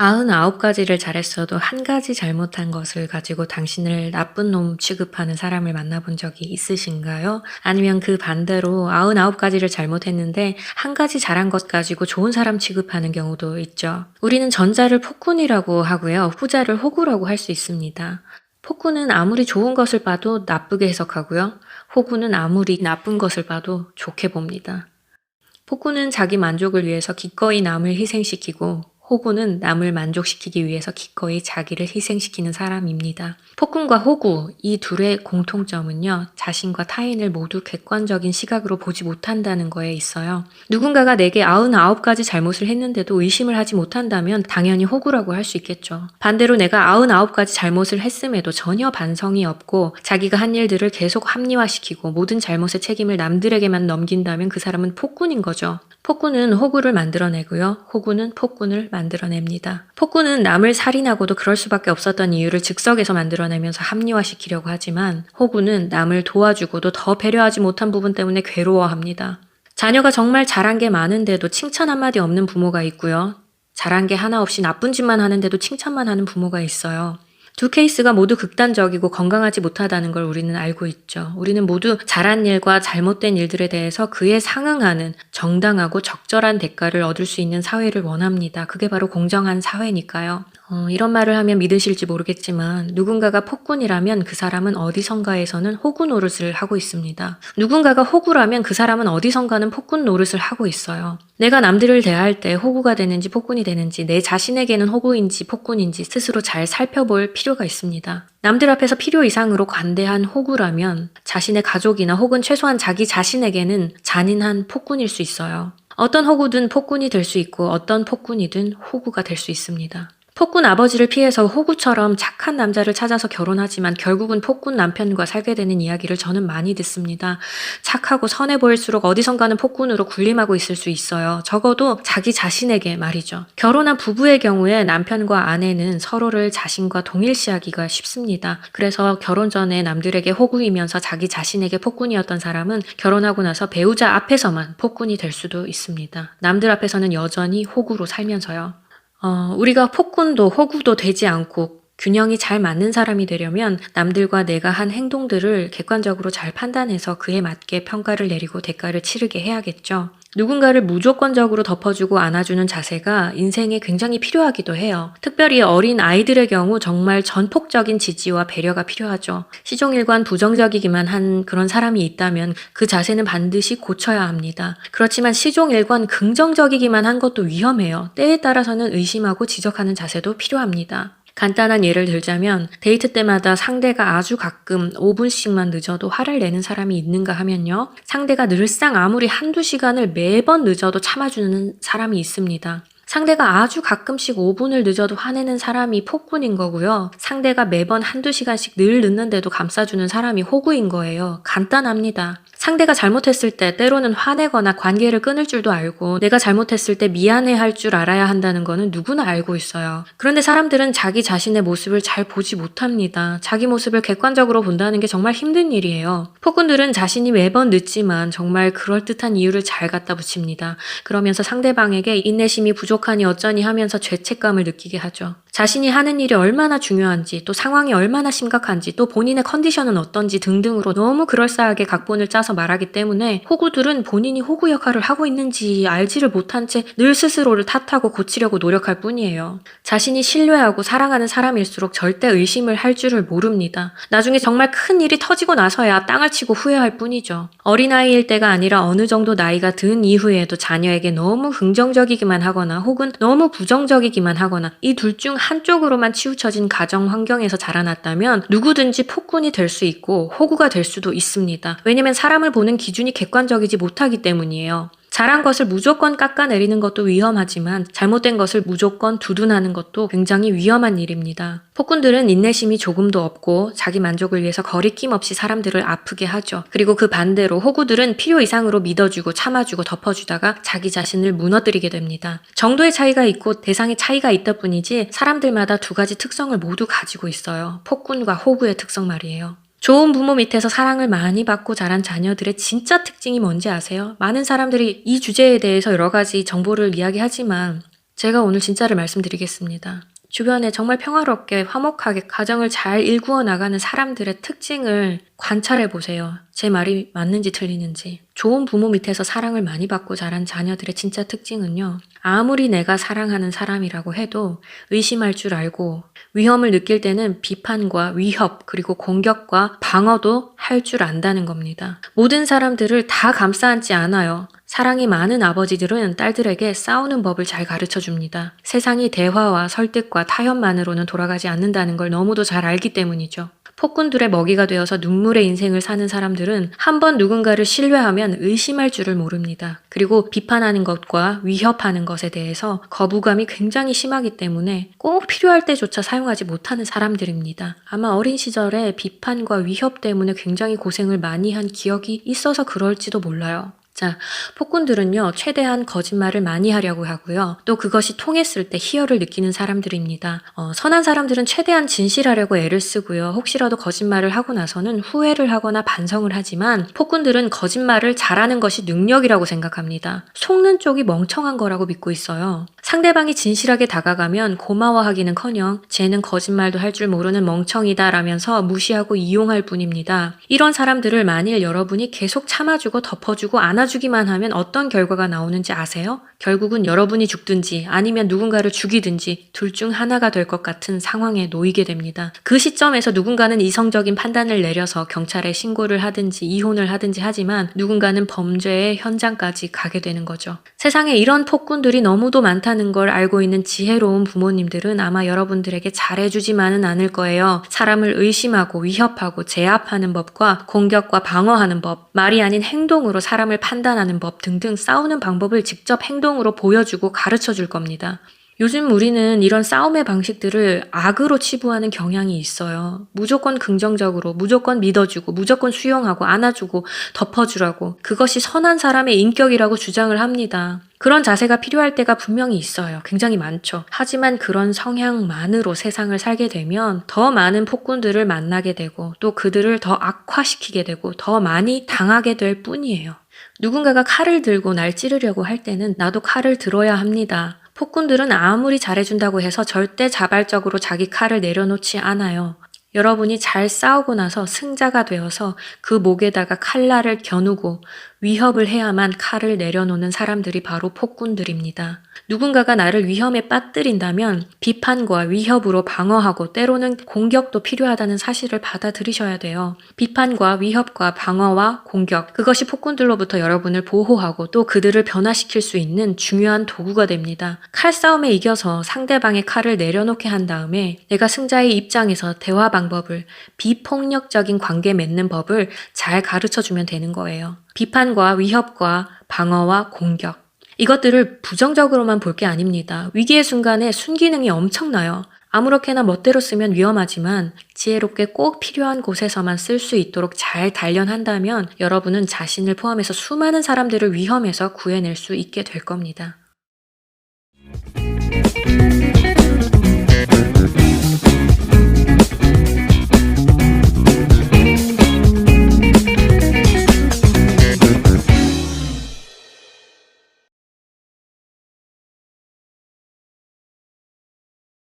99가지를 잘했어도 한 가지 잘못한 것을 가지고 당신을 나쁜 놈 취급하는 사람을 만나본 적이 있으신가요? 아니면 그 반대로 99가지를 잘못했는데 한 가지 잘한 것 가지고 좋은 사람 취급하는 경우도 있죠. 우리는 전자를 폭군이라고 하고요. 후자를 호구라고 할 수 있습니다. 폭군은 아무리 좋은 것을 봐도 나쁘게 해석하고요. 호구는 아무리 나쁜 것을 봐도 좋게 봅니다. 폭군은 자기 만족을 위해서 기꺼이 남을 희생시키고 호구는 남을 만족시키기 위해서 기꺼이 자기를 희생시키는 사람입니다. 폭군과 호구, 이 둘의 공통점은요, 자신과 타인을 모두 객관적인 시각으로 보지 못한다는 거에 있어요. 누군가가 내게 99가지 잘못을 했는데도 의심을 하지 못한다면 당연히 호구라고 할 수 있겠죠. 반대로 내가 99가지 잘못을 했음에도 전혀 반성이 없고 자기가 한 일들을 계속 합리화시키고 모든 잘못의 책임을 남들에게만 넘긴다면 그 사람은 폭군인 거죠. 폭군은 호구를 만들어내고요. 호구는 폭군을 만들어냅니다. 폭군은 남을 살인하고도 그럴 수밖에 없었던 이유를 즉석에서 만들어내면서 합리화시키려고 하지만 호구는 남을 도와주고도 더 배려하지 못한 부분 때문에 괴로워합니다. 자녀가 정말 잘한 게 많은데도 칭찬 한마디 없는 부모가 있고요. 잘한 게 하나 없이 나쁜 짓만 하는데도 칭찬만 하는 부모가 있어요. 두 케이스가 모두 극단적이고 건강하지 못하다는 걸 우리는 알고 있죠. 우리는 모두 잘한 일과 잘못된 일들에 대해서 그에 상응하는 정당하고 적절한 대가를 얻을 수 있는 사회를 원합니다. 그게 바로 공정한 사회니까요. 어, 이런 말을 하면 믿으실지 모르겠지만 누군가가 폭군이라면 그 사람은 어디선가에서는 호구 노릇을 하고 있습니다. 누군가가 호구라면 그 사람은 어디선가는 폭군 노릇을 하고 있어요. 내가 남들을 대할 때 호구가 되는지 폭군이 되는지 내 자신에게는 호구인지 폭군인지 스스로 잘 살펴볼 필요가 있습니다. 남들 앞에서 필요 이상으로 관대한 호구라면 자신의 가족이나 혹은 최소한 자기 자신에게는 잔인한 폭군일 수 있어요. 어떤 호구든 폭군이 될 수 있고 어떤 폭군이든 호구가 될 수 있습니다. 폭군 아버지를 피해서 호구처럼 착한 남자를 찾아서 결혼하지만 결국은 폭군 남편과 살게 되는 이야기를 저는 많이 듣습니다. 착하고 선해 보일수록 어디선가는 폭군으로 군림하고 있을 수 있어요. 적어도 자기 자신에게 말이죠. 결혼한 부부의 경우에 남편과 아내는 서로를 자신과 동일시하기가 쉽습니다. 그래서 결혼 전에 남들에게 호구이면서 자기 자신에게 폭군이었던 사람은 결혼하고 나서 배우자 앞에서만 폭군이 될 수도 있습니다. 남들 앞에서는 여전히 호구로 살면서요. 어, 우리가 폭군도 호구도 되지 않고 균형이 잘 맞는 사람이 되려면 남들과 내가 한 행동들을 객관적으로 잘 판단해서 그에 맞게 평가를 내리고 대가를 치르게 해야겠죠. 누군가를 무조건적으로 덮어주고 안아주는 자세가 인생에 굉장히 필요하기도 해요. 특별히 어린 아이들의 경우 정말 전폭적인 지지와 배려가 필요하죠. 시종일관 부정적이기만 한 그런 사람이 있다면 그 자세는 반드시 고쳐야 합니다. 그렇지만 시종일관 긍정적이기만 한 것도 위험해요. 때에 따라서는 의심하고 지적하는 자세도 필요합니다. 간단한 예를 들자면 데이트 때마다 상대가 아주 가끔 5분씩만 늦어도 화를 내는 사람이 있는가 하면요. 상대가 늘상 아무리 한두 시간을 매번 늦어도 참아주는 사람이 있습니다. 상대가 아주 가끔씩 5분을 늦어도 화내는 사람이 폭군인 거고요. 상대가 매번 한두 시간씩 늘 늦는데도 감싸주는 사람이 호구인 거예요. 간단합니다. 상대가 잘못했을 때 때로는 화내거나 관계를 끊을 줄도 알고 내가 잘못했을 때 미안해 할 줄 알아야 한다는 거는 누구나 알고 있어요. 그런데 사람들은 자기 자신의 모습을 잘 보지 못합니다. 자기 모습을 객관적으로 본다는 게 정말 힘든 일이에요. 폭군들은 자신이 매번 늦지만 정말 그럴듯한 이유를 잘 갖다 붙입니다. 그러면서 상대방에게 인내심이 부족 하니 어쩌니 하면서 죄책감을 느끼게 하죠. 자신이 하는 일이 얼마나 중요한지, 또 상황이 얼마나 심각한지, 또 본인의 컨디션은 어떤지 등등으로 너무 그럴싸하게 각본을 짜서 말하기 때문에 호구들은 본인이 호구 역할을 하고 있는지 알지를 못한 채 늘 스스로를 탓하고 고치려고 노력할 뿐이에요. 자신이 신뢰하고 사랑하는 사람일수록 절대 의심을 할 줄을 모릅니다. 나중에 정말 큰 일이 터지고 나서야 땅을 치고 후회할 뿐이죠. 어린아이일 때가 아니라 어느 정도 나이가 든 이후에도 자녀에게 너무 긍정적이기만 하거나 혹은 너무 부정적이기만 하거나 이 둘 중 한쪽으로만 치우쳐진 가정 환경에서 자라났다면 누구든지 폭군이 될 수 있고 호구가 될 수도 있습니다. 왜냐면 사람을 보는 기준이 객관적이지 못하기 때문이에요. 잘한 것을 무조건 깎아내리는 것도 위험하지만 잘못된 것을 무조건 두둔하는 것도 굉장히 위험한 일입니다. 폭군들은 인내심이 조금도 없고 자기 만족을 위해서 거리낌 없이 사람들을 아프게 하죠. 그리고 그 반대로 호구들은 필요 이상으로 믿어주고 참아주고 덮어주다가 자기 자신을 무너뜨리게 됩니다. 정도의 차이가 있고 대상의 차이가 있다 뿐이지 사람들마다 두 가지 특성을 모두 가지고 있어요. 폭군과 호구의 특성 말이에요. 좋은 부모 밑에서 사랑을 많이 받고 자란 자녀들의 진짜 특징이 뭔지 아세요? 많은 사람들이 이 주제에 대해서 여러 가지 정보를 이야기하지만 제가 오늘 진짜를 말씀드리겠습니다. 주변에 정말 평화롭게 화목하게 가정을 잘 일구어 나가는 사람들의 특징을 관찰해 보세요. 제 말이 맞는지 틀리는지. 좋은 부모 밑에서 사랑을 많이 받고 자란 자녀들의 진짜 특징은요. 아무리 내가 사랑하는 사람이라고 해도 의심할 줄 알고 위험을 느낄 때는 비판과 위협 그리고 공격과 방어도 할 줄 안다는 겁니다. 모든 사람들을 다 감싸 안지 않아요. 사랑이 많은 아버지들은 딸들에게 싸우는 법을 잘 가르쳐 줍니다. 세상이 대화와 설득과 타협만으로는 돌아가지 않는다는 걸 너무도 잘 알기 때문이죠. 폭군들의 먹이가 되어서 눈물의 인생을 사는 사람들은 한번 누군가를 신뢰하면 의심할 줄을 모릅니다. 그리고 비판하는 것과 위협하는 것에 대해서 거부감이 굉장히 심하기 때문에 꼭 필요할 때조차 사용하지 못하는 사람들입니다. 아마 어린 시절에 비판과 위협 때문에 굉장히 고생을 많이 한 기억이 있어서 그럴지도 몰라요. 자, 폭군들은요, 최대한 거짓말을 많이 하려고 하고요. 또 그것이 통했을 때 희열을 느끼는 사람들입니다. 어, 선한 사람들은 최대한 진실하려고 애를 쓰고요. 혹시라도 거짓말을 하고 나서는 후회를 하거나 반성을 하지만 폭군들은 거짓말을 잘하는 것이 능력이라고 생각합니다. 속는 쪽이 멍청한 거라고 믿고 있어요. 상대방이 진실하게 다가가면 고마워하기는 커녕 쟤는 거짓말도 할 줄 모르는 멍청이다 라면서 무시하고 이용할 뿐입니다. 이런 사람들을 만일 여러분이 계속 참아주고 덮어주고 안아주기만 하면 어떤 결과가 나오는지 아세요? 결국은 여러분이 죽든지 아니면 누군가를 죽이든지 둘 중 하나가 될 것 같은 상황에 놓이게 됩니다. 그 시점에서 누군가는 이성적인 판단을 내려서 경찰에 신고를 하든지 이혼을 하든지 하지만 누군가는 범죄의 현장까지 가게 되는 거죠. 세상에 이런 폭군들이 너무도 많다는 걸 알고 있는 지혜로운 부모님들은 아마 여러분들에게 잘해주지만은 않을 거예요. 사람을 의심하고 위협하고 제압하는 법과 공격과 방어하는 법, 말이 아닌 행동으로 사람을 판단하는 법 등등 싸우는 방법을 직접 행동으로 보여주고 가르쳐 줄 겁니다. 요즘 우리는 이런 싸움의 방식들을 악으로 치부하는 경향이 있어요. 무조건 긍정적으로, 무조건 믿어주고, 무조건 수용하고, 안아주고, 덮어주라고. 그것이 선한 사람의 인격이라고 주장을 합니다. 그런 자세가 필요할 때가 분명히 있어요. 굉장히 많죠. 하지만 그런 성향만으로 세상을 살게 되면 더 많은 폭군들을 만나게 되고, 또 그들을 더 악화시키게 되고, 더 많이 당하게 될 뿐이에요. 누군가가 칼을 들고 날 찌르려고 할 때는 나도 칼을 들어야 합니다. 폭군들은 아무리 잘해준다고 해서 절대 자발적으로 자기 칼을 내려놓지 않아요. 여러분이 잘 싸우고 나서 승자가 되어서 그 목에다가 칼날을 겨누고 위협을 해야만 칼을 내려놓는 사람들이 바로 폭군들입니다. 누군가가 나를 위험에 빠뜨린다면 비판과 위협으로 방어하고 때로는 공격도 필요하다는 사실을 받아들이셔야 돼요. 비판과 위협과 방어와 공격, 그것이 폭군들로부터 여러분을 보호하고 또 그들을 변화시킬 수 있는 중요한 도구가 됩니다. 칼싸움에 이겨서 상대방의 칼을 내려놓게 한 다음에 내가 승자의 입장에서 대화 방법을 비폭력적인 관계 맺는 법을 잘 가르쳐 주면 되는 거예요. 비판과 위협과 방어와 공격. 이것들을 부정적으로만 볼 게 아닙니다. 위기의 순간에 순기능이 엄청나요. 아무렇게나 멋대로 쓰면 위험하지만 지혜롭게 꼭 필요한 곳에서만 쓸 수 있도록 잘 단련한다면 여러분은 자신을 포함해서 수많은 사람들을 위험에서 구해낼 수 있게 될 겁니다.